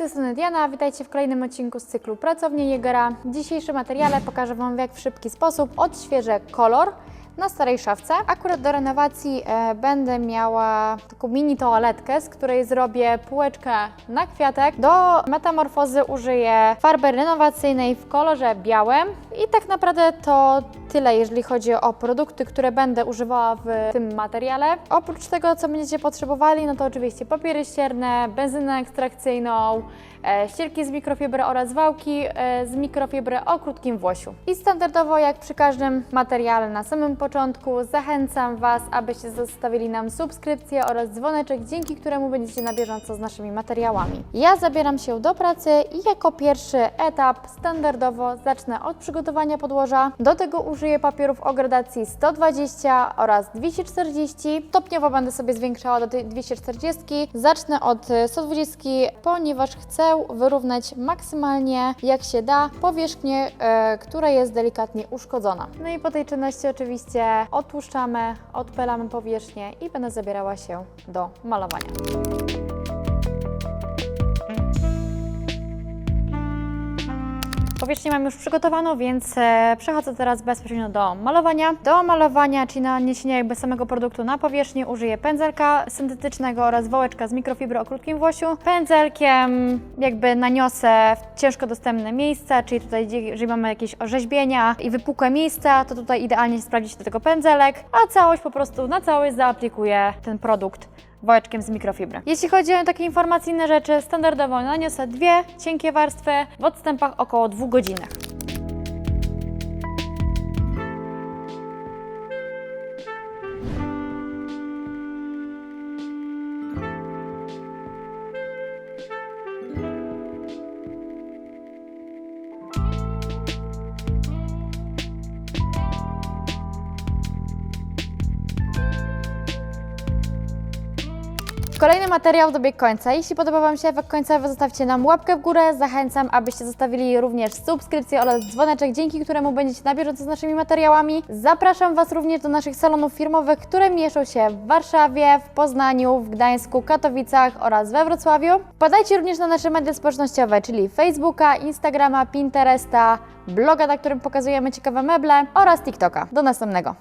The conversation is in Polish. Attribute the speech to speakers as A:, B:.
A: tej strony Diana, witajcie w kolejnym odcinku z cyklu Pracownia Jegera. W dzisiejszym materiale pokażę Wam, jak w szybki sposób odświeżę kolor na starej szafce. Akurat do renowacji e, będę miała taką mini toaletkę, z której zrobię półeczkę na kwiatek. Do metamorfozy użyję farby renowacyjnej w kolorze białym i tak naprawdę to tyle, jeżeli chodzi o produkty, które będę używała w tym materiale. Oprócz tego, co będziecie potrzebowali, no to oczywiście papiery ścierne, benzynę ekstrakcyjną, e, ścierki z mikrofibry oraz wałki e, z mikrofibry o krótkim włosiu. I standardowo, jak przy każdym materiale na samym początku, zachęcam Was, abyście zostawili nam subskrypcję oraz dzwoneczek, dzięki któremu będziecie na bieżąco z naszymi materiałami. Ja zabieram się do pracy i jako pierwszy etap standardowo zacznę od przygotowania podłoża. Do tego użyję papierów o gradacji 120 oraz 240. Stopniowo będę sobie zwiększała do tej 240. Zacznę od y, 120, ponieważ chcę wyrównać maksymalnie jak się da powierzchnię, e, która jest delikatnie uszkodzona. No i po tej czynności oczywiście odtłuszczamy, odpylamy powierzchnię i będę zabierała się do malowania. Powierzchnię mam już przygotowaną, więc e, przechodzę teraz bezpośrednio do malowania. Do malowania, czyli naniesienia jakby samego produktu na powierzchnię użyję pędzelka syntetycznego oraz wołeczka z mikrofibry o krótkim włosiu. Pędzelkiem jakby naniosę w ciężko dostępne miejsca, czyli tutaj jeżeli mamy jakieś orzeźbienia i wypukłe miejsca, to tutaj idealnie sprawdzi się do tego pędzelek, a całość po prostu na całość zaaplikuję ten produkt wołeczkiem z mikrofibry. Jeśli chodzi o takie informacyjne rzeczy, standardowo naniosę dwie cienkie warstwy w odstępach około 2 godzinach. Kolejny materiał dobiegł końca. Jeśli podoba Wam się efekt końcowy, zostawcie nam łapkę w górę. Zachęcam, abyście zostawili również subskrypcję oraz dzwoneczek, dzięki któremu będziecie na bieżąco z naszymi materiałami. Zapraszam Was również do naszych salonów firmowych, które mieszczą się w Warszawie, w Poznaniu, w Gdańsku, Katowicach oraz we Wrocławiu. Wpadajcie również na nasze media społecznościowe, czyli Facebooka, Instagrama, Pinteresta, bloga, na którym pokazujemy ciekawe meble oraz TikToka. Do następnego.